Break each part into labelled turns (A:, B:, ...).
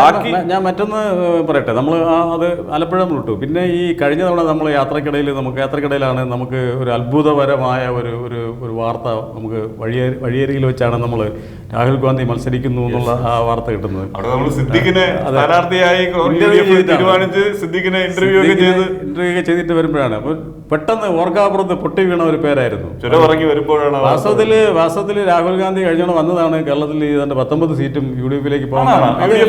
A: ബാക്കി
B: ഞാൻ മറ്റൊന്ന് പറയട്ടെ. നമ്മൾ അത് ആലപ്പുഴ നമ്മൾ വിട്ടു. പിന്നെ ഈ കഴിഞ്ഞ തവണ നമ്മൾ യാത്രക്കിടയിൽ നമുക്ക് യാത്രക്കിടയിലാണ് നമുക്ക് ഒരു അത്ഭുതപരമായ ഒരു ഒരു ഒരു വാർത്ത നമുക്ക് വഴിയേ വഴിയരികിൽ വെച്ചാണ് നമ്മൾ രാഹുൽ ഗാന്ധി മത്സരിക്കുന്നു എന്നുള്ള ആ വാർത്ത കിട്ടുന്നത്.
A: ഇന്റർവ്യൂ ഒക്കെ
B: ചെയ്തിട്ട് വരുമ്പോഴാണ്. അപ്പോൾ പെട്ടെന്ന് ഓർക്കാപ്പുറത്ത് പൊട്ടി വീണ ഒരു പേരായിരുന്നു.
A: ചുരം ഇറങ്ങി വരുമ്പോഴാണ് ആ
B: വാസ്തവത്തിൽ വാസ്തവത്തിൽ രാഹുൽ ഗാന്ധി കഴിഞ്ഞോണ്ട് വന്നതാണ് കേരളത്തിൽ ഇതിന്റെ പത്തൊമ്പത് സീറ്റും യു ഡി എഫിലേക്ക്.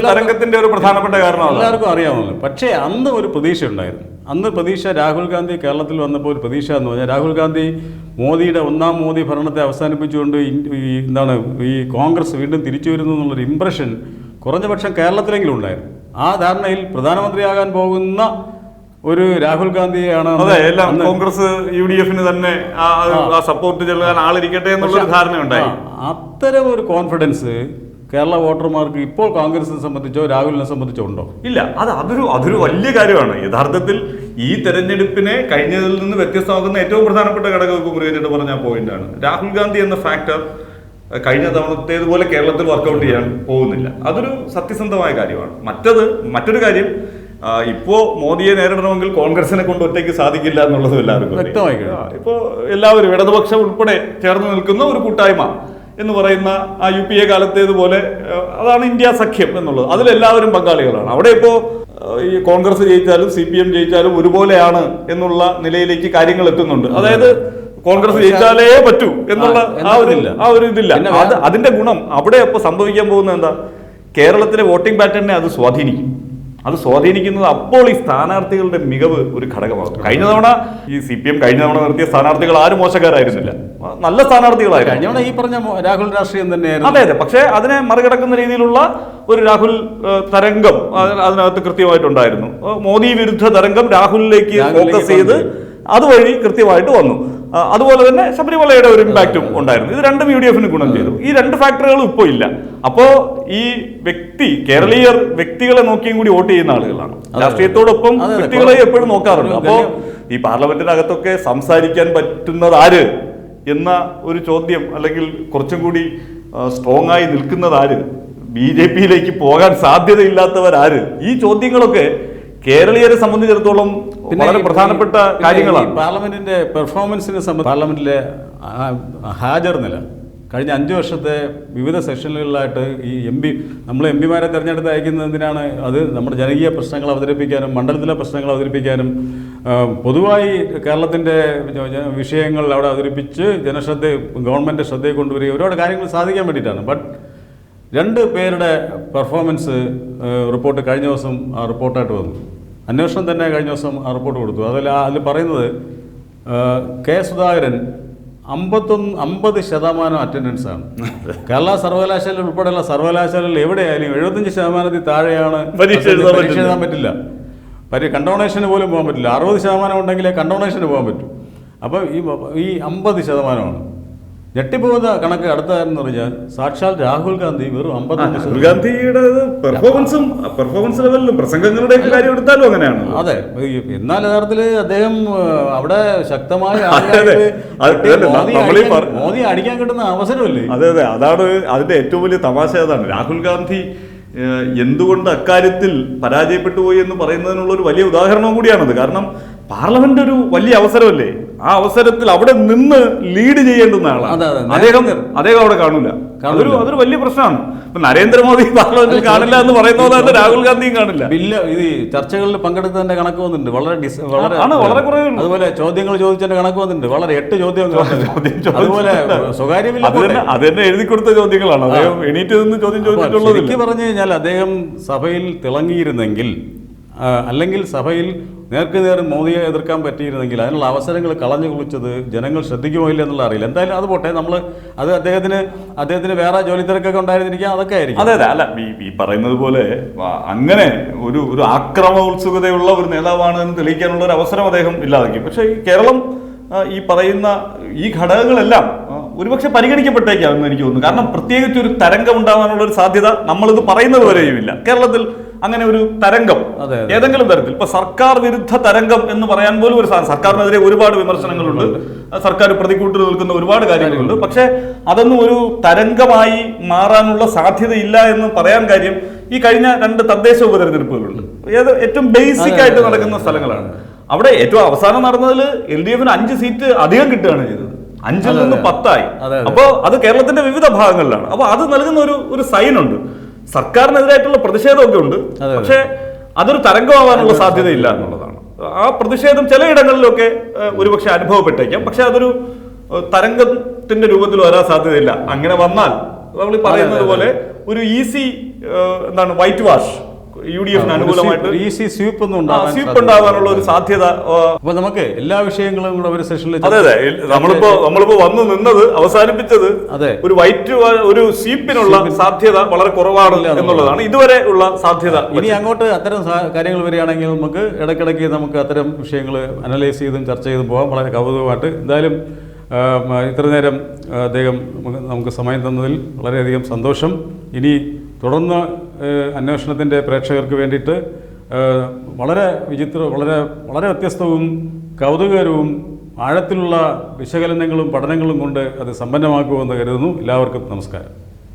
A: തരംഗത്തിന്റെ ഒരു പ്രധാനപ്പെട്ട
B: എല്ലാവർക്കും അറിയാമല്ലോ പക്ഷേ അന്ന് ഒരു പ്രതീക്ഷ ഉണ്ടായിരുന്നു. അന്ന് പ്രതീക്ഷ രാഹുൽ ഗാന്ധി കേരളത്തിൽ വന്നപ്പോൾ ഒരു പ്രതീക്ഷ എന്ന് പറഞ്ഞാൽ രാഹുൽ ഗാന്ധി മോദിയുടെ ഒന്നാം മോദി ഭരണത്തെ അവസാനിപ്പിച്ചുകൊണ്ട് എന്താണ് ഈ കോൺഗ്രസ് വീണ്ടും തിരിച്ചു വരുന്നു എന്നുള്ളൊരു ഇമ്പ്രഷൻ കുറഞ്ഞ പക്ഷം കേരളത്തിലെങ്കിലും ഉണ്ടായിരുന്നു. ആ ധാരണയിൽ പ്രധാനമന്ത്രിയാകാൻ പോകുന്ന ഒരു രാഹുൽ ഗാന്ധിയാണ്
A: അതെ എല്ലാം കോൺഗ്രസ് യു ഡി എഫിന് തന്നെ ആ. സപ്പോർട്ട് ചെല്ലാൻ ആളിരിക്കട്ടെ എന്നുള്ള ധാരണ ഉണ്ടായി.
B: അത്തരം ഒരു കോൺഫിഡൻസ് കേരള വോട്ടർമാർക്ക് ഇപ്പോൾ കോൺഗ്രസിനെ സംബന്ധിച്ചോ രാഹുലിനെ സംബന്ധിച്ചോ ഉണ്ടോ?
A: ഇല്ല അത് അതൊരു അതൊരു വലിയ കാര്യമാണ്. യഥാർത്ഥത്തിൽ ഈ തെരഞ്ഞെടുപ്പിനെ കഴിഞ്ഞതിൽ നിന്ന് വ്യത്യസ്തമാക്കുന്ന ഏറ്റവും പ്രധാനപ്പെട്ട ഘടകം മുരുകേറ്റ് പറഞ്ഞ പോയിന്റ് ആണ്. രാഹുൽ ഗാന്ധി എന്ന ഫാക്ടർ കഴിഞ്ഞ തവണത്തേതുപോലെ കേരളത്തിൽ വർക്കൗട്ട് ചെയ്യാൻ പോകുന്നില്ല. അതൊരു സത്യസന്ധമായ കാര്യമാണ്. മറ്റത് മറ്റൊരു കാര്യം ഇപ്പോ മോദിയെ നേരിടണമെങ്കിൽ കോൺഗ്രസിനെ കൊണ്ട് ഒറ്റയ്ക്ക് സാധിക്കില്ല എന്നുള്ളതും എല്ലാവർക്കും.
B: വ്യക്തമായി.
A: ഇപ്പോ എല്ലാവരും ഇടതുപക്ഷം ഉൾപ്പെടെ ചേർന്ന് നിൽക്കുന്ന ഒരു കൂട്ടായ്മ എന്ന് പറയുന്ന ആ യു പി എ കാലത്തേതുപോലെ അതാണ് ഇന്ത്യ സഖ്യം എന്നുള്ളത് അതിലെല്ലാവരും പങ്കാളികളാണ് അവിടെ ഇപ്പോ ഈ കോൺഗ്രസ് ജയിച്ചാലും സി പി എം ജയിച്ചാലും ഒരുപോലെയാണ് എന്നുള്ള നിലയിലേക്ക് കാര്യങ്ങൾ എത്തുന്നുണ്ട് അതായത് കോൺഗ്രസ് ജയിച്ചാലേ പറ്റൂ എന്നുള്ള
B: ആ,
A: ഒരു. ആ ഒരു ഇതില്ല അതിന്റെ ഗുണം അവിടെ അപ്പോൾ സംഭവിക്കാൻ പോകുന്നത് എന്താ കേരളത്തിലെ വോട്ടിംഗ് പാറ്റേണിനെ അത് സ്വാധീനിക്കും അത് സ്വാധീനിക്കുന്നത് അപ്പോൾ ഈ സ്ഥാനാർത്ഥികളുടെ മികവ് ഒരു ഘടകമാകും. കഴിഞ്ഞ തവണ ഈ സി പി എം കഴിഞ്ഞ തവണ നിർത്തിയ സ്ഥാനാർത്ഥികൾ ആരും മോശക്കാരായിരുന്നില്ല. നല്ല സ്ഥാനാർത്ഥികളായിരുന്നു.
B: കഴിഞ്ഞ തവണ ഈ പറഞ്ഞ രാഹുൽ രാഷ്ട്രീയം തന്നെയായിരുന്നു.
A: അതെ അതെ. പക്ഷേ അതിനെ മറികടക്കുന്ന രീതിയിലുള്ള ഒരു രാഹുൽ തരംഗം അത് അതിനകത്ത് കൃത്യമായിട്ടുണ്ടായിരുന്നു. മോദി വിരുദ്ധ തരംഗം രാഹുലിലേക്ക് ഫോക്കസ് ചെയ്ത് അതുവഴി കൃത്യമായിട്ട് വന്നു. അതുപോലെ തന്നെ ശബരിമലയുടെ ഒരു ഇമ്പാക്റ്റും ഉണ്ടായിരുന്നു. ഇത് രണ്ടും യു ഡി എഫിന് ഗുണം ചെയ്തു. ഈ രണ്ട് ഫാക്ടറികളും ഇപ്പോൾ ഇല്ല. അപ്പോൾ ഈ വ്യക്തി കേരളീയർ വ്യക്തികളെ നോക്കിയും കൂടി വോട്ട് ചെയ്യുന്ന ആളുകളാണ്. രാഷ്ട്രീയത്തോടൊപ്പം. വ്യക്തികളെ എപ്പോഴും നോക്കാറുണ്ട്.
B: അപ്പോൾ
A: അപ്പോ ഈ പാർലമെന്റിനകത്തൊക്കെ സംസാരിക്കാൻ പറ്റുന്നത് ആര് എന്ന ഒരു ചോദ്യം അല്ലെങ്കിൽ കുറച്ചും കൂടി സ്ട്രോങ് ആയി നിൽക്കുന്നത് ആര് ബി ജെ പിയിലേക്ക് പോകാൻ സാധ്യതയില്ലാത്തവരാര് ഈ ചോദ്യങ്ങളൊക്കെ കേരളീയരെ സംബന്ധിച്ചിടത്തോളം വളരെ പ്രധാനപ്പെട്ട കാര്യങ്ങളാണ്.
B: പാർലമെന്റിന്റെ പെർഫോമൻസിനെ സംബന്ധിച്ച് പാർലമെന്റിലെ ഹാജർ നില. കഴിഞ്ഞ അഞ്ച് വർഷത്തെ വിവിധ സെഷനുകളിലായിട്ട് ഈ എം പി നമ്മൾ എം പിമാരെ തിരഞ്ഞെടുത്ത് അയക്കുന്നതിനാണ് അത് നമ്മുടെ ജനകീയ പ്രശ്നങ്ങൾ അവതരിപ്പിക്കാനും മണ്ഡലത്തിലെ പ്രശ്നങ്ങൾ അവതരിപ്പിക്കാനും പൊതുവായി കേരളത്തിന്റെ വിഷയങ്ങൾ അവിടെ അവതരിപ്പിച്ച് ജനശ്രദ്ധ ഗവൺമെന്റ് ശ്രദ്ധയെ കൊണ്ടുവരിക ഒരുപാട് കാര്യങ്ങൾ സാധിക്കാൻ വേണ്ടിയിട്ടാണ്. ബട്ട് രണ്ട് പേരുടെ പെർഫോമൻസ് റിപ്പോർട്ട് കഴിഞ്ഞ ദിവസം ആ റിപ്പോർട്ടായിട്ട് വന്നു. അന്വേഷണം തന്നെ കഴിഞ്ഞ ദിവസം റിപ്പോർട്ട് കൊടുത്തു. അതിൽ അതിൽ പറയുന്നത് കെ സുധാകരൻ അമ്പത്തൊന്ന് അമ്പത് ശതമാനം അറ്റൻഡൻസ് ആണ്. കേരള സർവകലാശാല ഉൾപ്പെടെയുള്ള സർവകലാശാലയിൽ എവിടെയായാലും എഴുപത്തഞ്ച് ശതമാനത്തിൽ താഴെയാണ്
A: പരീക്ഷ. എഴുതാൻ പറ്റില്ല.
B: പരി കണ്ടോണേഷന് പോലും പോകാൻ പറ്റില്ല. അറുപത് ശതമാനം ഉണ്ടെങ്കിലേ കണ്ടോണേഷന് പോകാൻ പറ്റൂ. അപ്പം ഈ ഈ അമ്പത് ശതമാനമാണ്. ഞെട്ടിപ്പോകുന്ന കണക്ക് അടുത്തതെന്ന് പറഞ്ഞാൽ സാക്ഷാൽ രാഹുൽ ഗാന്ധി വെറും അമ്പത്
A: രാഹുൽ ഗാന്ധിയുടെ പെർഫോമൻസും പെർഫോമൻസ് ലെവലിലും പ്രസംഗങ്ങളുടെ കാര്യം എടുത്താലും അങ്ങനെയാണ്.
B: അതെ എന്നാൽ യഥാർത്ഥത്തിൽ അദ്ദേഹം അവിടെ ശക്തമായ മോദി അടിക്കാൻ- കിട്ടുന്ന അവസരമല്ലേ?
A: അതെ അതെ. അതാണ് അതിന്റെ ഏറ്റവും വലിയ തമാശ അതാണ്. രാഹുൽ ഗാന്ധി എന്തുകൊണ്ട് അക്കാര്യത്തിൽ പരാജയപ്പെട്ടു പോയി എന്ന് പറയുന്നതിനുള്ള ഒരു വലിയ ഉദാഹരണവും കൂടിയാണത്. കാരണം പാർലമെന്റ് ഒരു വലിയ അവസരമല്ലേ? ആ അവസരത്തിൽ അവിടെ നിന്ന് ലീഡ് ചെയ്യേണ്ടുന്ന ആളാണ്. അദ്ദേഹം അദ്ദേഹം അവിടെ കാണൂല. അതൊരു അതൊരു വലിയ പ്രശ്നമാണ്. ഇപ്പൊ നരേന്ദ്രമോദി പാർലമെന്റിൽ കാണില്ല എന്ന് പറയുന്ന പോലെ തന്നെ രാഹുൽ ഗാന്ധിയും കാണില്ല
B: ബില്ല് ഇത് ചർച്ചകളിൽ പങ്കെടുത്തതിന്റെ കണക്ക് വന്നിട്ടുണ്ട്. വളരെ വളരെ
A: ആണ്, വളരെ കുറവ്
B: അതുപോലെ ചോദ്യങ്ങൾ ചോദിച്ചതിന്റെ കണക്ക് വന്നിട്ടുണ്ട്. വളരെ എട്ട് ചോദ്യം. അതുപോലെ സ്വകാര്യ
A: അത് തന്നെ എഴുതി കൊടുത്ത ചോദ്യങ്ങളാണ്. അദ്ദേഹം എണീറ്റ് നിന്ന് ചോദ്യം ചോദിച്ചിട്ടുള്ളത്
B: എനിക്ക് പറഞ്ഞു കഴിഞ്ഞാൽ അദ്ദേഹം സഭയിൽ തിളങ്ങിയിരുന്നെങ്കിൽ അല്ലെങ്കിൽ സഭയിൽ നേർക്ക് നേർ മോദിയെ എതിർക്കാൻ പറ്റിയിരുന്നെങ്കിൽ അതിനുള്ള അവസരങ്ങൾ കളഞ്ഞു കുളിച്ചത് ജനങ്ങൾ ശ്രദ്ധിക്കുമോ ഇല്ല എന്നുള്ള അറിയില്ല. എന്തായാലും അത് പോട്ടെ. നമ്മൾ അത് അദ്ദേഹത്തിന് അദ്ദേഹത്തിന് വേറെ ജോലി തിരക്കൊക്കെ ഉണ്ടായിരുന്നിരിക്കാം അതൊക്കെ ആയിരിക്കും.
A: അതെ അതെ. അല്ല ഈ പറയുന്നത് പോലെ അങ്ങനെ ഒരു ഒരു ആക്രമണോത്സുകതയുള്ള ഒരു നേതാവാണ് എന്ന് തെളിയിക്കാനുള്ള ഒരു അവസരം അദ്ദേഹം ഇല്ലാതാക്കി. പക്ഷേ ഈ കേരളം ഈ പറയുന്ന ഈ ഘടകങ്ങളെല്ലാം ഒരുപക്ഷെ പരിഗണിക്കപ്പെട്ടേക്കാം എന്ന് എനിക്ക് തോന്നുന്നു. കാരണം പ്രത്യേകിച്ച് ഒരു തരംഗം ഉണ്ടാകാനുള്ള ഒരു സാധ്യത നമ്മളിത് പറയുന്നത് വരെയുമില്ല. കേരളത്തിൽ അങ്ങനെ ഒരു തരംഗം. ഏതെങ്കിലും തരത്തിൽ. ഇപ്പൊ സർക്കാർ വിരുദ്ധ തരംഗം എന്ന് പറയാൻ പോലും ഒരു സാധനം സർക്കാരിനെതിരെ ഒരുപാട് വിമർശനങ്ങളുണ്ട്. സർക്കാർ പ്രതികൂട്ടിൽ നിൽക്കുന്ന ഒരുപാട് കാര്യങ്ങളുണ്ട്. പക്ഷെ അതൊന്നും ഒരു തരംഗമായി മാറാനുള്ള സാധ്യതയില്ല എന്ന് പറയാൻ കാര്യം ഈ കഴിഞ്ഞ രണ്ട് തദ്ദേശ ഉപതെരഞ്ഞെടുപ്പുകളുണ്ട് ഏത് ഏറ്റവും ബേസിക് ആയിട്ട് നടക്കുന്ന സ്ഥലങ്ങളാണ്. അവിടെ ഏറ്റവും അവസാനം നടന്നതിൽ എൽ ഡി എഫിന് അഞ്ച് സീറ്റ് അധികം കിട്ടുകയാണ് ചെയ്തത്. അഞ്ചിൽ നിന്ന് പത്തായി.
B: അതെ, അതെ.
A: അപ്പോ അത് കേരളത്തിന്റെ വിവിധ ഭാഗങ്ങളിലാണ്. അപ്പൊ അത് നൽകുന്ന ഒരു ഒരു സൈൻ ഉണ്ട്. സർക്കാരിനെതിരായിട്ടുള്ള പ്രതിഷേധമൊക്കെ ഉണ്ട്. പക്ഷെ അതൊരു തരംഗമാവാനുള്ള സാധ്യതയില്ല എന്നുള്ളതാണ്. ആ പ്രതിഷേധം ചിലയിടങ്ങളിലൊക്കെ ഒരുപക്ഷെ അനുഭവപ്പെട്ടേക്കാം. പക്ഷെ അതൊരു തരംഗത്തിന്റെ രൂപത്തിൽ വരാൻ സാധ്യതയില്ല. അങ്ങനെ വന്നാൽ നമ്മൾ പറയുന്നത് പോലെ ഒരു ഈസി എന്താണ് വൈറ്റ് വാഷ് യു ഡി എഫിന് അനുകൂലമായിട്ട്
B: സ്വീപ്പ് ഉണ്ടാകാനുള്ള
A: സ്വീപ്പ് ഉണ്ടാവാനുള്ള ഒരു സാധ്യത
B: അപ്പൊ നമുക്ക് എല്ലാ വിഷയങ്ങളും കൂടെ ഒരു സെഷനിൽ
A: അതെ അതെ. നമ്മളിപ്പോ നമ്മളിപ്പോ വന്നു നിന്നത് അവസാനിപ്പിച്ചത്
B: അതെ.
A: ഒരു വൈറ്റ് ഒരു സ്വീപ്പിനുള്ള സാധ്യത വളരെ കുറവാണ് എന്നുള്ളതാണ്. ഇതുവരെ ഉള്ള സാധ്യത
B: ഇനി അങ്ങോട്ട് അത്തരം കാര്യങ്ങൾ വരികയാണെങ്കിൽ നമുക്ക് ഇടയ്ക്കിടയ്ക്ക് നമുക്ക് അത്തരം വിഷയങ്ങൾ അനലൈസ് ചെയ്തും ചർച്ച ചെയ്തും പോകാം. വളരെ കൗതുകമായിട്ട്. എന്തായാലും ഇത്ര നേരം അദ്ദേഹം നമുക്ക് സമയം തന്നതിൽ വളരെയധികം സന്തോഷം. ഇനി തുടർന്ന് അന്വേഷണത്തിന്റെ പ്രേക്ഷകർക്ക് വേണ്ടിയിട്ട് വളരെ വിചിത്ര വളരെ വളരെ വ്യത്യസ്തവും കൗതുകകരവും ആഴത്തിലുള്ള വിശകലനങ്ങളും പഠനങ്ങളും കൊണ്ട് അത് സമ്പന്നമാക്കുമെന്ന് കരുതുന്നു. എല്ലാവർക്കും നമസ്കാരം.